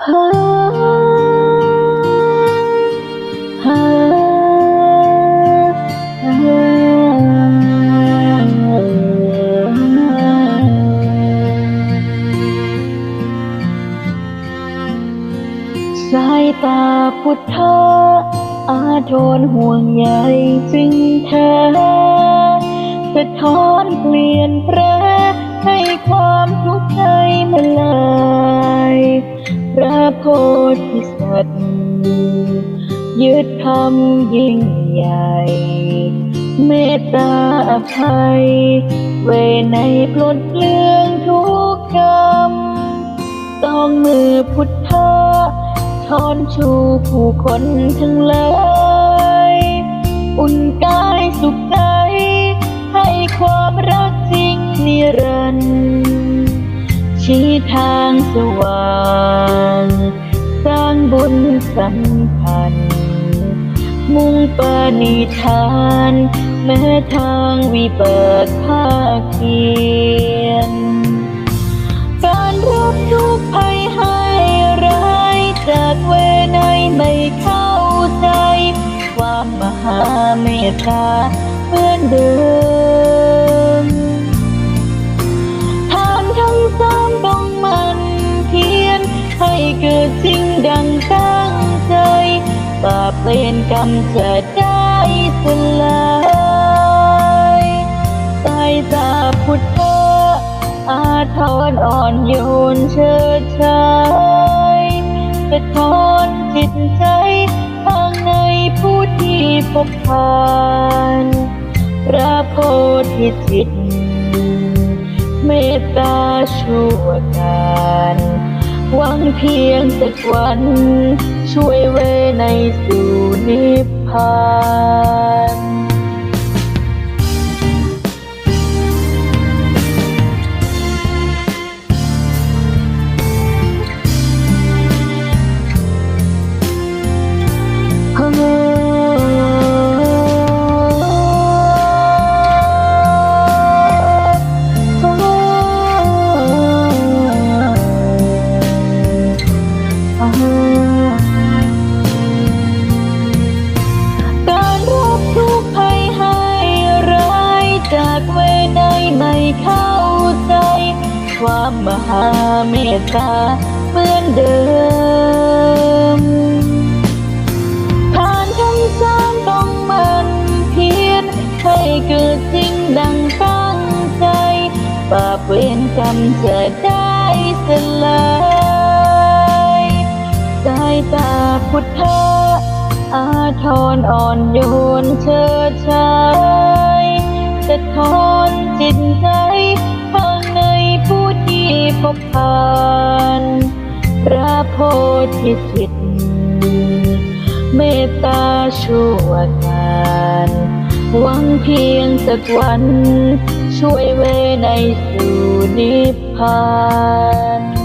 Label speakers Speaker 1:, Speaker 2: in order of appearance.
Speaker 1: สายตาพุทธะอาทรห่วงใยจึงแท้สะท้อนเปลี่ยนแปรให้ความทุกข์ใจมันล พระโพธิสัตว์ ยึดธรรมยิ่งใหญ่ เมตตาอภัย เวในปลดเปลื้องทุกกรรมต้องมือพุทธะช้อนชูผู้คนทั้งหลาย ชี้ทางสว่างสร้างบุญสัมพันธ์มุ่งปณิธาน แม้ทางวิบัติภาคเพียน การรับทุกภัยให้ร้ายจากเวไนไม่เข้าใจ ความมหาเมตตาเหมือนเดิม เกิดสิ่งดังตั้งใจบาปเวรกรรมจะได้สลายสายตาพุทธะอาทรอ่อนโยนเชิดชายสะท้อนจิตใจข้างในผู้ที่พบผ่านพระโพธิจิตเมตตาชั่วการ หวังเพียงสักวัน ช่วยเวในสู่นิพพาน เข้าใจ ความมหาเมตตาเหมือนเดิมทานทั้งสามต้องมันเพียรให้เกิดสิ่งดังตั้งใจบาปเวรกรรมจะได้สลายสายตาพุทธะอาทรอ่อนโยนเชิดชายสะท้อ จิตใจข้างในผู้ที่พบผ่านพระโพธิจิต เมตตาชั่วการหวังเพียงสักวัน ช่วยเวในสู่นิพพาน